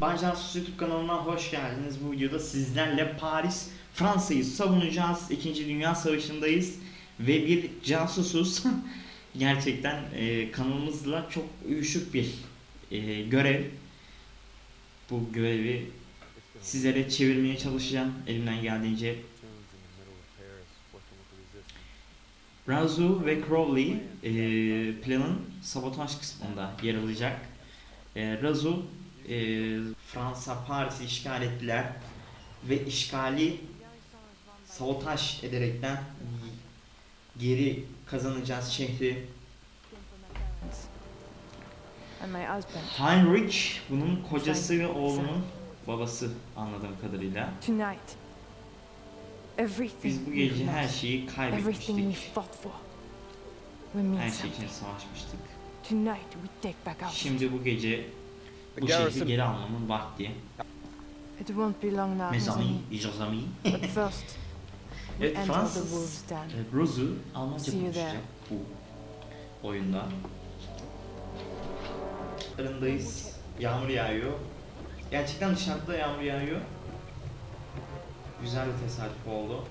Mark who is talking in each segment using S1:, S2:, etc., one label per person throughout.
S1: Banjans YouTube kanalına hoş geldiniz. Bu videoda sizlerle Paris, Fransa'yı savunacağız. İkinci Dünya Savaşı'ndayız ve bir casusuz. Gerçekten e, kanalımızla çok uyuşuk bir e, görev. Bu görevi sizlere çevirmeye çalışacağım elimden geldiğince. Razu ve Crowley e, planın sabotaj kısmında yer alacak. E, Razu e, Fransa Paris'i işgal ettiler ve işgali sabotaj ederekten geri kazanacağız şehri. Heinrich bunun kocası ve oğlunun babası anladığım kadarıyla. Biz bu gece her şeyi kaybetmiştik. Her şey için savaşmıştık. Şimdi bu gece bu şehri geri almanın vakti.
S2: It won't be long now,
S1: Mes amis,
S2: amis.
S1: mes amis.
S2: But first, we
S1: Evet
S2: enter the
S1: Fransız
S2: wolves den.
S1: e, Rozu Almanca konuşacak bu oyunda. Arındayız. Yağmur yağıyor. Gerçekten dışarıda yağmur yağıyor. Güzel bir tesadüf oldu.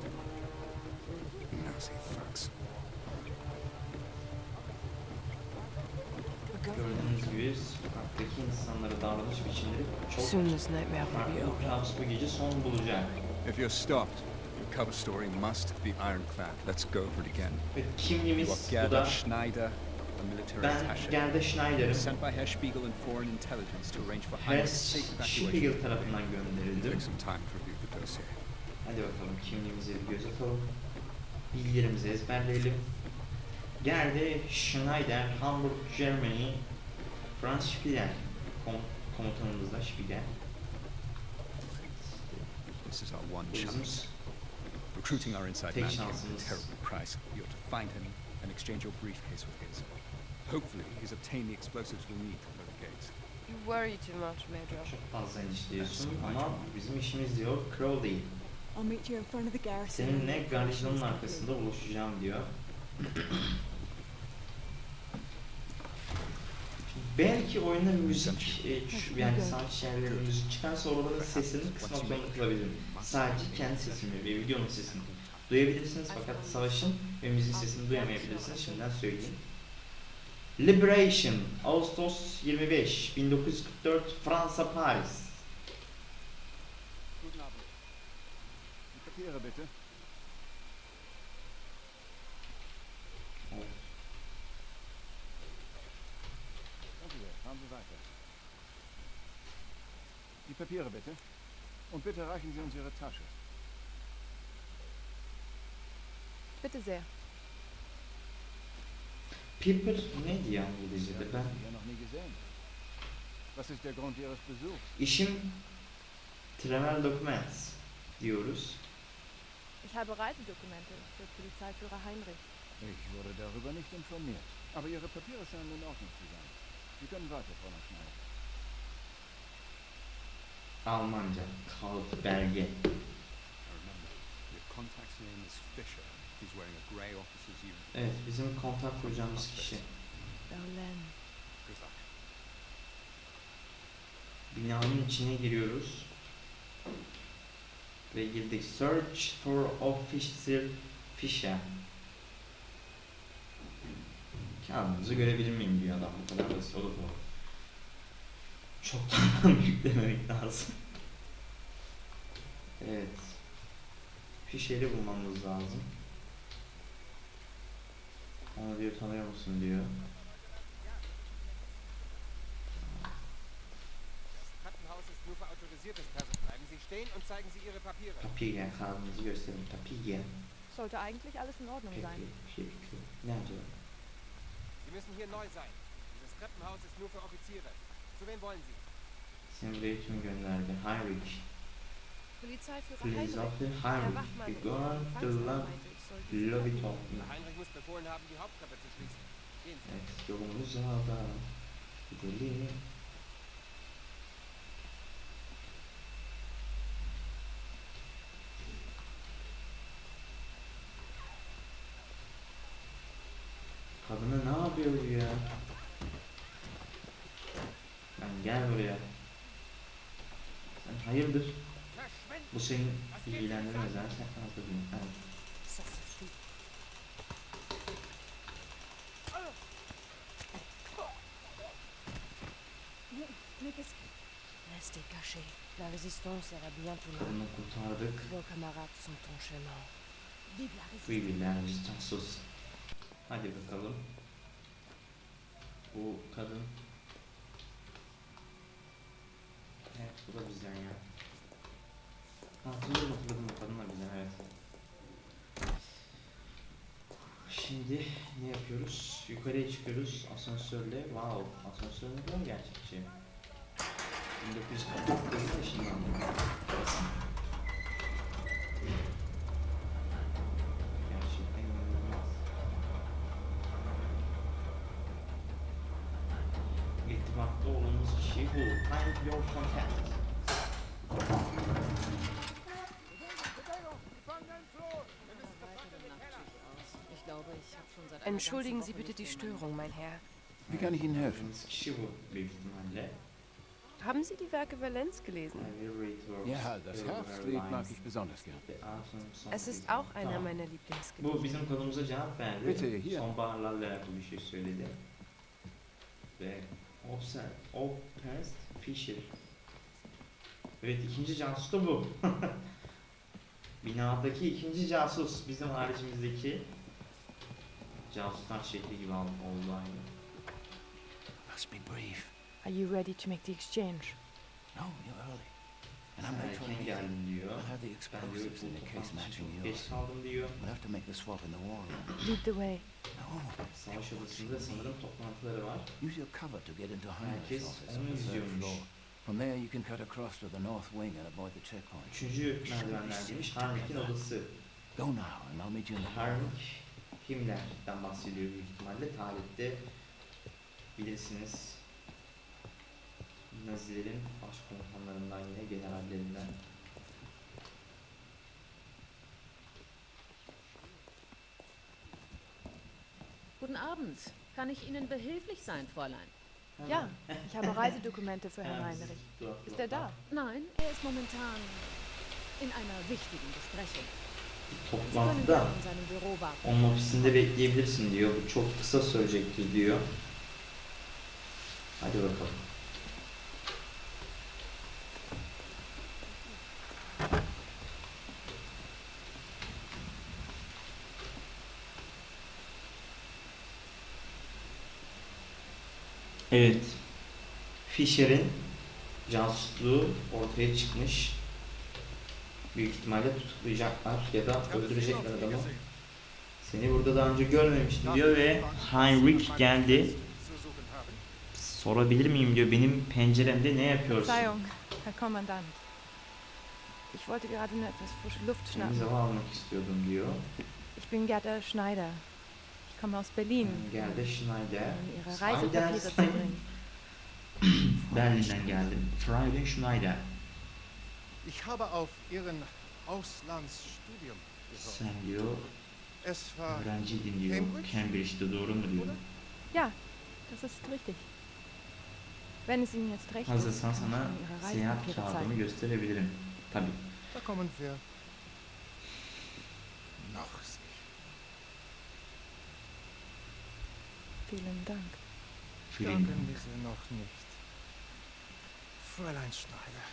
S1: Gördüğünüz gibi sokaktaki insanlara davranış biçimleri çok
S2: Soon this nightmare will be
S1: farklı.
S2: over.
S1: Klaus bu gece son bulacak.
S3: If you're stopped, your cover story must be ironclad. Let's go over it again.
S1: Ve
S3: You
S1: kimliğimiz
S3: are
S1: bu
S3: Gerda
S1: da
S3: Schneider, a military
S1: ben
S3: attaché.
S1: Gerda Schneider'im.
S3: Sent by Herr Spiegel and Foreign Intelligence to arrange for Heinrich's safe evacuation.
S1: Spiegel tarafından gönderildim.
S3: Take some time to review the dossier.
S1: Hadi bakalım kimliğimize bir göz atalım. Bilgilerimizi ezberleyelim. Geldi Schneider, Hamburg, Germany, Franz Spiegel. Kom komutanımız da Spiegel.
S3: This is our one chance. Recruiting our inside man came at a terrible price. You ought to find him and exchange your briefcase with his. Hopefully, he's obtained the explosives we'll need to blow the gates.
S2: You worry too much, Major.
S1: çok fazla endişeliyorsun ama bizim işimiz diyor Crowley.
S4: I'll meet you in front of the garrison.
S1: Seninle garnizonun arkasında buluşacağım diyor. Belki oyunda müzik, e, ç- yani sanat yerleri müzik çıkarsa oraların sesini kısmak zorunda kalabilirim. Sadece kendi sesimi ve videonun sesini duyabilirsiniz fakat savaşın ve müzik sesini duyamayabilirsiniz. Şimdiden söyleyeyim. Liberation, Ağustos 25, 1944, Fransa, Paris.
S3: Guten Abend. Die Papiere bitte. Die Papiere bitte. Und bitte reichen Sie uns Ihre Tasche.
S2: Bitte sehr.
S1: Ya İngilizce'de
S3: Sie
S1: ben?
S3: haben Sie hier noch nie gesehen. Was ist der Grund Ihres Besuchs?
S1: İşim Travel Documents diyoruz.
S2: Ich habe Reisedokumente für Polizeiführer Heinrich.
S3: Ich wurde darüber nicht informiert. Aber Ihre Papiere scheinen in Ordnung zu sein. Sie können weiter, Fräulein Schneider. Grey officer's uniform.
S1: Evet, bizim kontak kuracağımız kişi.
S2: Berlin.
S1: Binanın içine giriyoruz. Ve girdik. Search for Officer Fisher. Kağıdınızı görebilir miyim diyor adam. Bu kadar basit olur mu? Çok da yüklememek lazım. Evet. Fisher'i bulmamız lazım. Onu diyor tanıyor musun diyor. Papiye kağıdınızı gösterin. Papiye.
S2: Sollte eigentlich alles in Ordnung sein.
S1: Ne diyor?
S5: Sie müssen hier neu sein. Dieses Treppenhaus ist nur für Offiziere.
S1: Seni buraya kim gönderdi? Heinrich. Please
S2: Der
S1: Heinrich.
S2: Der
S1: gehen to
S2: Empfangszelle
S1: love,
S2: meinte, ich soll die
S1: lobby
S2: Treppe
S1: talk.
S5: Herr Heinrich muss befohlen haben, die Haupttreppe zu schließen. Gehen Sie.
S1: Evet, yolumuz sağda. Gidelim. Kadına ne yapıyor bu ya? Lan gel buraya. Hayırdır?
S5: Verschwinden!
S1: Bu senin ilgilendirmez ha. Sen fazla.
S2: Ça suffit.
S4: Mais qu'est-ce que...
S6: Restez cachés. La résistance ira bientôt là.
S1: Kadını kurtardık.
S6: Vos camarades sont en chemin.
S4: Vive la résistance.
S1: Oui billahi casus. Hadi bakalım. Bu kadın. Evet bu da bizden ya. Hatırladım hatırladım bu kadın da bizden evet. Şimdi ne yapıyoruz? Yukarıya çıkıyoruz asansörle. Wow asansör ne kadar gerçekçi. 1940'ların ışınlandı. Gerçekten inanılmaz. İrtibatta olduğumuz kişi bu. Find your contact.
S6: Ich glaube, ich habe schon seit einer
S2: Entschuldigen Sie bitte die Störung, mein Herr.
S3: Wie kann ich Ihnen helfen?
S2: Haben Sie die Werke Valenz gelesen?
S3: Ja, das Herbstlied mag ich besonders gern.
S2: Es ist auch einer meiner
S1: Bu
S2: Lieblingsgedichte.
S1: bizim konumuza cevap verdi.
S3: Bitte, hier.
S1: Sonbaharlarla alakalı bir şey söyledi. Ve Obser, Oberst Fischer. Evet ikinci casus da bu. Binadaki ikinci casus bizim haricimizdeki casuslar şekli gibi oldu aynı.
S3: Must be brief.
S2: Are you ready to make the exchange?
S3: No, you're early. And I'm late for a
S1: erken
S3: meeting.
S1: diyor.
S3: I have the
S1: Ben diyor
S3: explosives in
S1: bu
S3: the case matching
S1: çok
S3: yours.
S1: geç kaldım diyor.
S3: We'll have to make the swap in the war room.
S2: Lead the way.
S3: No,
S1: Savaş odasında sanırım toplantıları var.
S3: use your cover to get into Heinrich's
S1: Herkes
S3: office
S1: onu
S3: on the third
S1: izliyormuş.
S3: floor. From there you can cut across to the north wing and avoid the checkpoint.
S1: Üçüncü merdivenlerdeymiş. Harnik'in odası.
S3: Go now and I'll meet you in the war room.
S1: Harnik Himmler'den bahsediyor büyük ihtimalle. Tarihte bilirsiniz Nazilerin başkomutanlarından yine generallerinden.
S7: Guten Abend. Kann ich Ihnen behilflich sein, Fräulein?
S2: Ja, ich habe Reisedokumente für Herrn
S1: Ha,
S2: Heinrich. Ist er da?
S7: Nein, er ist momentan in einer wichtigen Besprechung.
S1: Toplantıda onun ofisinde bekleyebilirsin diyor. Bu çok kısa sürecektir diyor. Hadi bakalım. Evet. Fisher'in casusluğu ortaya çıkmış. Büyük ihtimalle tutuklayacaklar ya da öldürecekler adamı. Seni burada daha önce görmemiştim diyor ve Heinrich geldi. Sorabilir miyim diyor. Benim penceremde ne yapıyorsun?
S2: Ich wollte gerade nur etwas frische Luft schnappen.
S1: hava almak istiyordum diyor.
S2: Ich bin Gerda Schneider. Ich komme aus Berlin,
S1: Geldi Schneider.
S2: um Ihre Reisepapiere zu
S1: Schneider.
S2: bringen.
S1: Berlin'den geldim. Friday Schneider.
S8: Ich habe auf Ihren Auslandsstudium gehört.
S1: Sen diyor
S8: Es war
S1: öğrenciydin diyor. Cambridge'de doğru mu diyor.
S2: Ja, das ist richtig. Wenn es Ihnen jetzt recht ist,
S1: Hazırsan
S2: kann ich
S1: sana
S2: Ihnen Ihre
S1: seyahat
S2: Reisepapiere
S1: kağıdımı
S2: zeigen.
S1: gösterebilirim. Tabii.
S8: Da kommen wir noch.
S2: Vielen Dank.
S1: Film.
S8: Danken bitte noch nicht. Fräulein Schneider.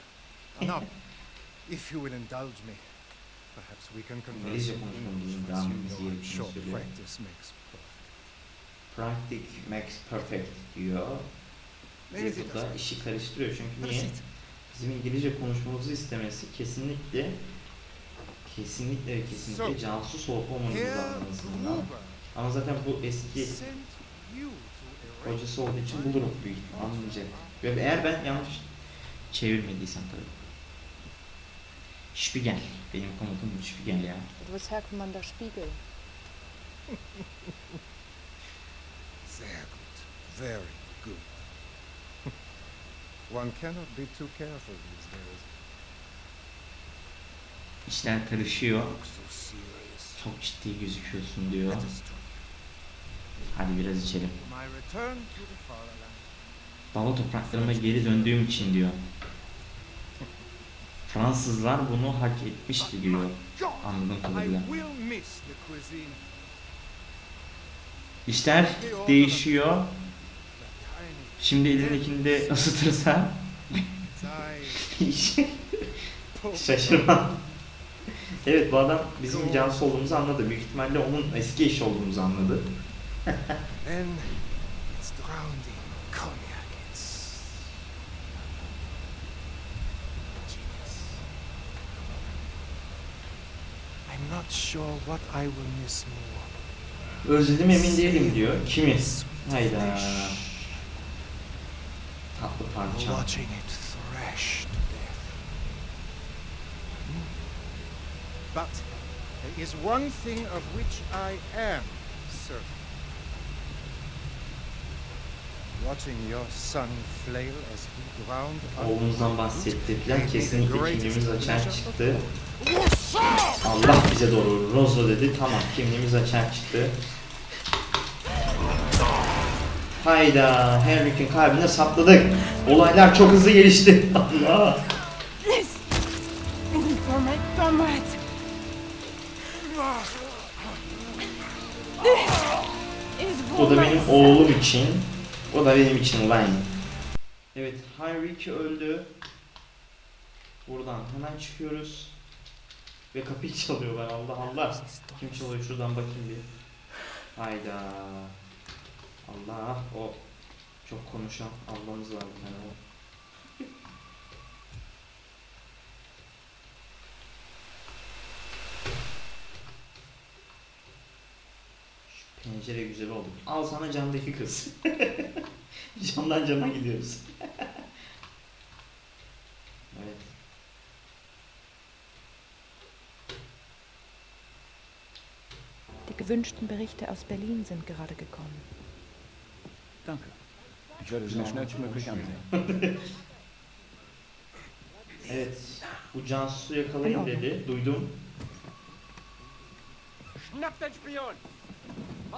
S8: Now, if you will indulge me, perhaps we can converse in English. As you know, short practice makes perfect.
S1: Practic makes perfect diyor.
S8: Sie
S1: Burada işi karıştırıyor çünkü niye? Bizim İngilizce konuşmamızı istemesi kesinlikle kesinlikle ve kesinlikle casus olup.
S8: Gruber
S1: Ama zaten bu eski hocası olduğu için bulurum büyük anlayacak. Ve eğer ben yanlış çevirmediysem tabii. Spiegel. Benim komutum Spiegel ya.
S2: Du bist Herr Commander Spiegel.
S8: Sehr gut. Very good. One cannot be too careful these days.
S1: İşler karışıyor. Çok ciddi gözüküyorsun diyor. Hadi biraz içelim. Baba topraklarıma geri döndüğüm için diyor. Fransızlar bunu hak etmişti diyor anladığım kadarıyla. İşler değişiyor. Şimdi elindekini de ısıtırsa şaşırmam. Evet bu adam bizim casus olduğumuzu anladı. Büyük ihtimalle onun eski eşi olduğumuzu anladı.
S8: Not sure what I will miss more.
S1: Özledim emin değilim diyor. Kimi? Hayda. Tatlı parça.
S8: watching it thrash to death. But there is one thing of which I am certain. Watching your son flail as he drowned
S1: Oğlumuzdan bahsetti Kesinlikle açığa
S8: pleasure
S1: çıktı.
S8: all.
S1: Allah bize doğru Rozo dedi. Tamam kimliğimiz açığa çıktı. Hayda Henrik'in kalbine sapladık. Olaylar çok hızlı gelişti. Allah. O da benim oğlum için. O da benim için lan. Evet Henrik öldü. Buradan hemen çıkıyoruz. Ve kapıyı çalıyorlar Allah Allah. Kim çalıyor şuradan bakayım bir. Hayda. Allah o çok konuşan ablamız var bir tane o. Şu pencere güzel oldu. Al sana camdaki kız. Camdan cama gidiyoruz. evet.
S9: Die gewünschten Berichte aus Berlin sind gerade gekommen.
S3: Danke. Ich werde sie mir schnellstmöglich ansehen.
S1: Evet. Bu casusu yakalayın dedi. Duydum.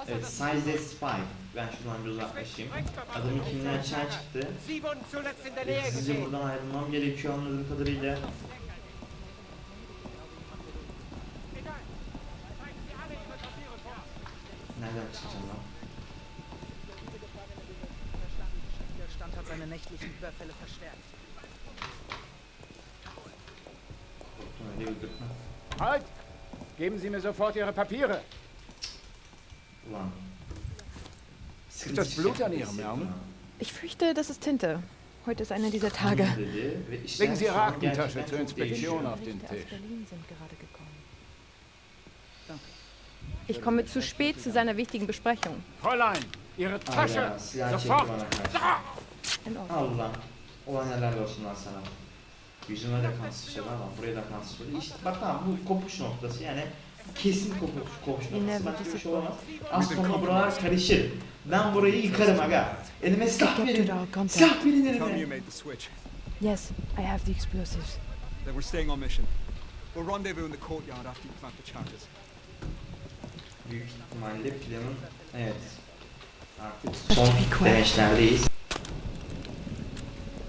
S1: Evet, size spy. Ben şuradan bir uzaklaşayım. Adamın kimliği açığa çıktı. Sizce
S5: gesehen.
S1: buradan ayrılmam gerekiyor anladığım kadarıyla.
S10: Halt! Geben Sie mir sofort Ihre Papiere. Ist das Blut an Ihrem Ärmel?
S2: Ich fürchte, das ist Tinte. Heute ist einer dieser Tage.
S10: Legen Sie Ihre Aktentasche zur Inspektion auf den Tisch.
S2: Ich komme zu spät zu seiner wichtigen Besprechung.
S10: Fräulein, Ihre Tasche!
S1: Silah çekti
S10: Sofort!
S2: In Ordnung.
S1: Allah. Helal olsun. Yüzüme de kan sıçradı ama buraya da kan sıçradı. İşte bak tamam bu kopuş noktası yani kesin kopuş, kopuş noktası. Başka bir şey olamaz. Az sonra buralar karışır. Ben burayı yıkarım aga. Elime silah verin. Silah verin elime.
S9: Yes, I have the explosives.
S3: Then we're staying on mission. We'll rendezvous in the courtyard after you plant the charges.
S1: Büyük ihtimalle planın evet. Artık son deneçlerdeyiz.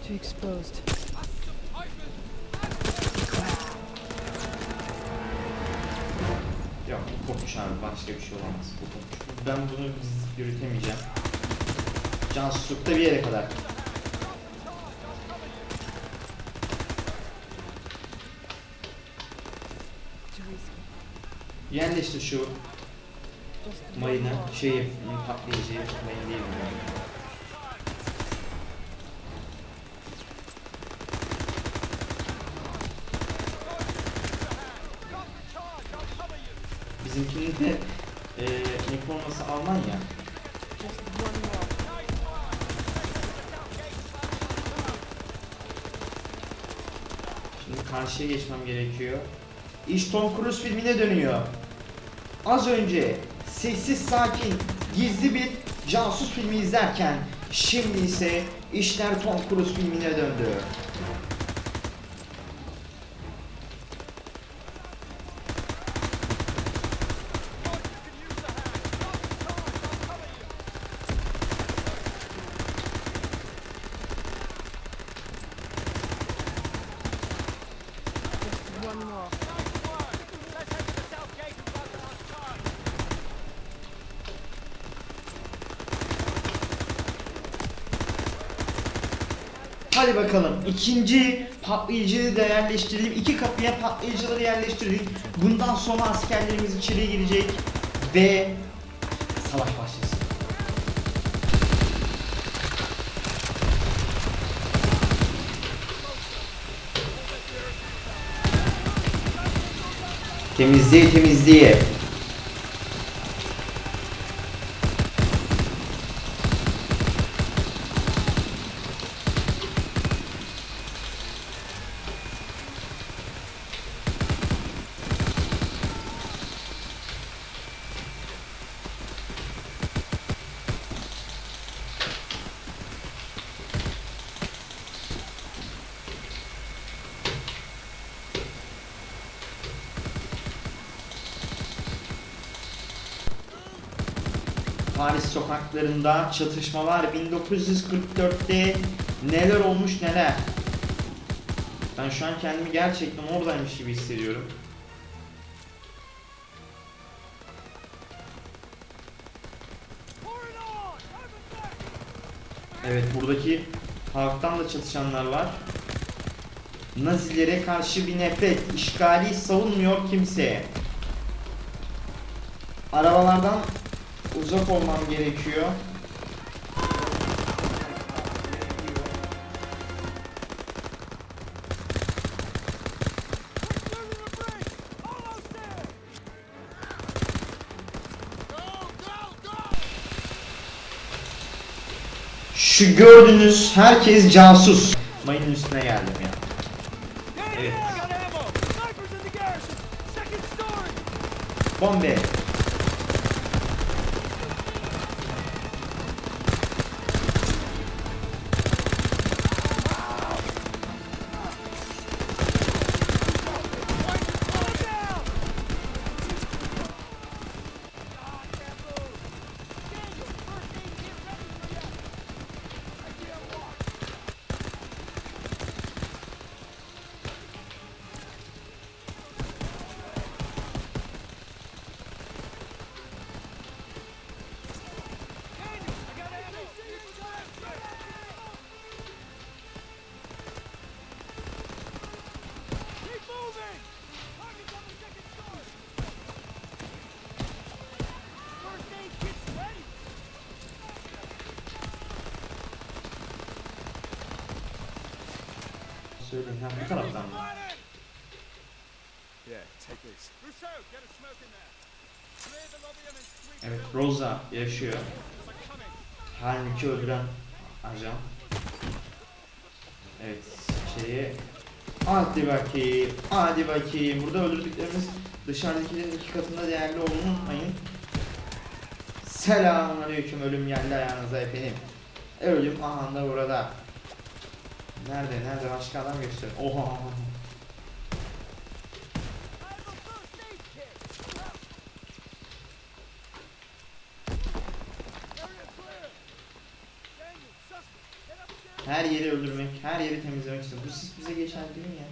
S9: Too exposed.
S1: Abi başka bir şey olamaz. Ben bunu yürütemeyeceğim. Cansuslukta bir yere kadar. Yerleştir şu mayını, şeyi, patlayıcıyı, mayın değil? Bizimkinin de e, üniforması Alman ya.
S2: Just one more.
S1: Şimdi karşıya geçmem gerekiyor. İş Tom Cruise filmine dönüyor. Az önce sessiz sakin gizli bir casus filmi izlerken şimdi ise işler Tom Cruise filmine döndü. Hadi bakalım. İkinci patlayıcıyı da yerleştirdim. İki kapıya patlayıcıları yerleştirdik. Bundan sonra askerlerimiz içeriye girecek ve savaş başlasın. Temizliğe temizliğe. Paris sokaklarında çatışmalar 1944'te neler olmuş neler. Ben şu an kendimi gerçekten oradaymış gibi hissediyorum. Evet buradaki halktan da çatışanlar var. Nazilere karşı bir nefret, işgali savunmuyor kimseye. Arabalardan uzak olmam gerekiyor. Şu gördüğünüz herkes casus. Mayının üstüne geldim ya. Evet. Bombe. Söyleyin ha bu taraftan mı? Evet Rosa yaşıyor. Halbuki öldüren ajan. Evet şeye Hadi bakayım, hadi bakayım. Burada öldürdüklerimiz dışarıdakilerin iki katında değerli olduğunu unutmayın. Selamünaleyküm ölüm geldi ayağınıza efendim. Ölüm aha da burada. Nerede nerede başka adam göster. Oha. Her yeri öldürmek, her yeri temizlemek istiyorum. Bu sis bize geçer değil mi ya?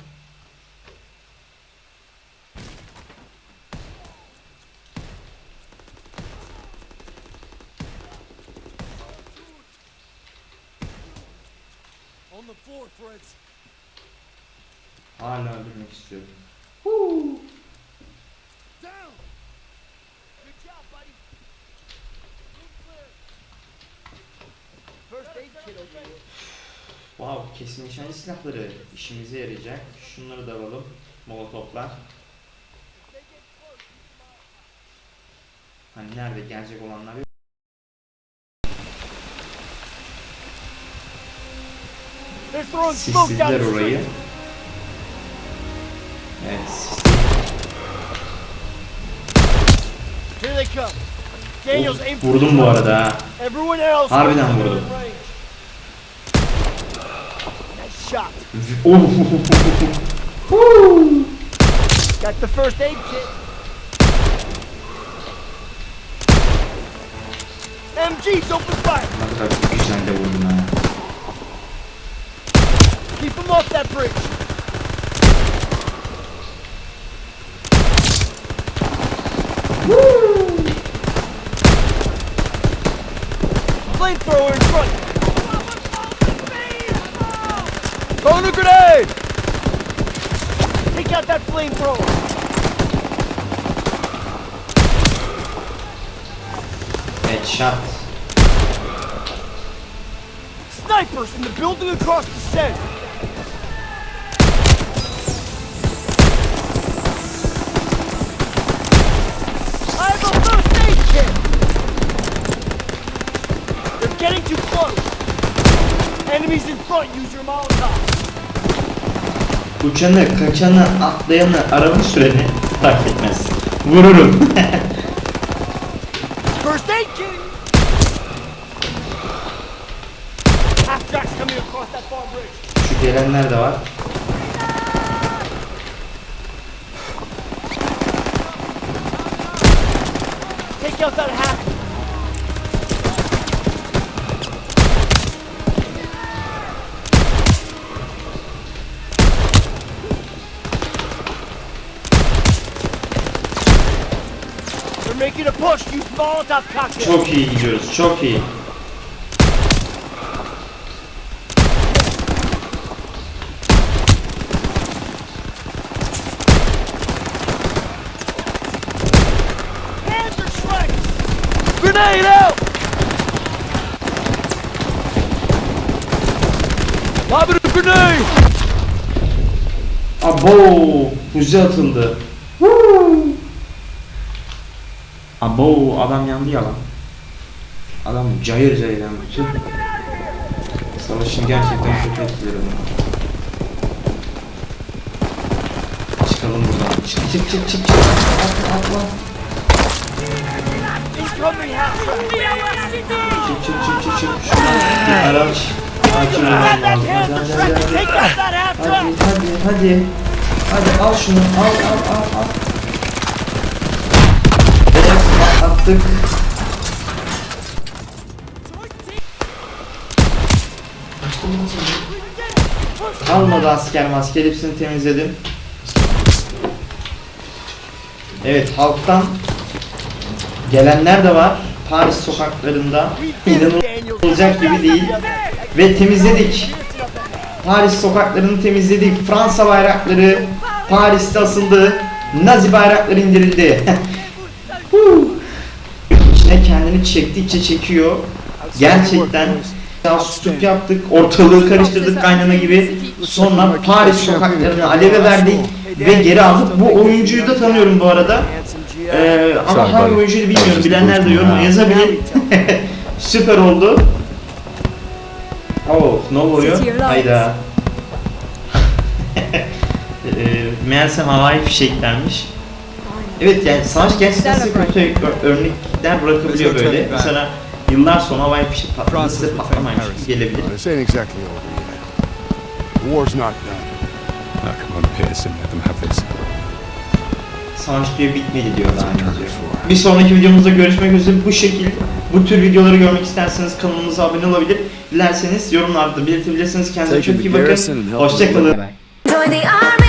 S1: Hala öldürmek istiyorum.
S5: Down. Good job, buddy. First aid kit over here.
S1: Wow, kesin nişancı silahları işimize yarayacak. Şunları da alalım. Molotoflar. Hani nerede gelecek olanlar yok. Sislediler orayı. Evet. sis-
S5: Here they come.
S1: Of, vurdum bu arada ha. Harbiden vurdum.
S5: Shot.
S1: Oh.
S5: Got the first aid kit. MG's open fire.
S1: Ne kadar güzel de vurdum ha.
S5: them off that bridge! Woo!
S10: Flamethrower in front! Throwing a grenade! Take out that flamethrower!
S1: Headshot
S10: snipers in the building across the set. Getting too close! Enemies in front, use your Molotov!
S1: Uçanı, kaçanı, atlayanı, araba süreni fark etmez. Vururum.
S10: First aid kit! Half tracks coming across that far bridge.
S1: Şu gelenler de var.
S10: Take out that half. Push. Use Molotov cocktails.
S1: Çok iyi gidiyoruz. Çok iyi.
S10: Grenade out. Lobbing a grenade.
S1: Abo, füze atıldı. Woo! Abo, adam yandı ya lan. Adam cayır cayır yandı. Tüh. Savaşın gerçekten kötü etkileri var. Çıkalım buradan. Çık çık çık çık çık. Atla atla. Çık çık çık çık çık. Şuradan bir araç. Açılmam lazım. Hadi hadi hadi hadi. Hadi hadi. Hadi al şunu al al al al. Nasıl? Kalmadı asker maske hepsini temizledim. Evet halktan gelenler de var. Paris sokaklarında inanılacak gibi değil. Ve temizledik. Paris sokaklarını temizledik. Fransa bayrakları Paris'te asıldı. Nazi bayrakları indirildi. Kendini çektikçe çekiyor. Gerçekten Sustup yaptık, ortalığı karıştırdık kaynana gibi. Sonra Paris sokaklarını aleve verdik ve geri aldık. Bu oyuncuyu da tanıyorum bu arada. Ee, ama hangi oyuncuyu bilmiyorum. Bilenler de yorum yazabilir. Süper oldu. Oh, ne oluyor? Hayda. Eee meğersem havai fişeklermiş. Evet yani savaş gerçekten size kötü örnekler bırakabiliyor böyle. Mesela yıllar sonra havai fişek patlaması gibi gelebilir.
S8: War's not done.
S3: Now come on, Pearson, let them have this.
S1: Savaş diyor bitmedi diyor daha önce. Bir sonraki videomuzda görüşmek üzere bu şekil bu tür videoları görmek isterseniz kanalımıza abone olabilir. Dilerseniz yorumlarda belirtebilirsiniz. Kendinize çok iyi bakın. Hoşçakalın.
S11: Join the army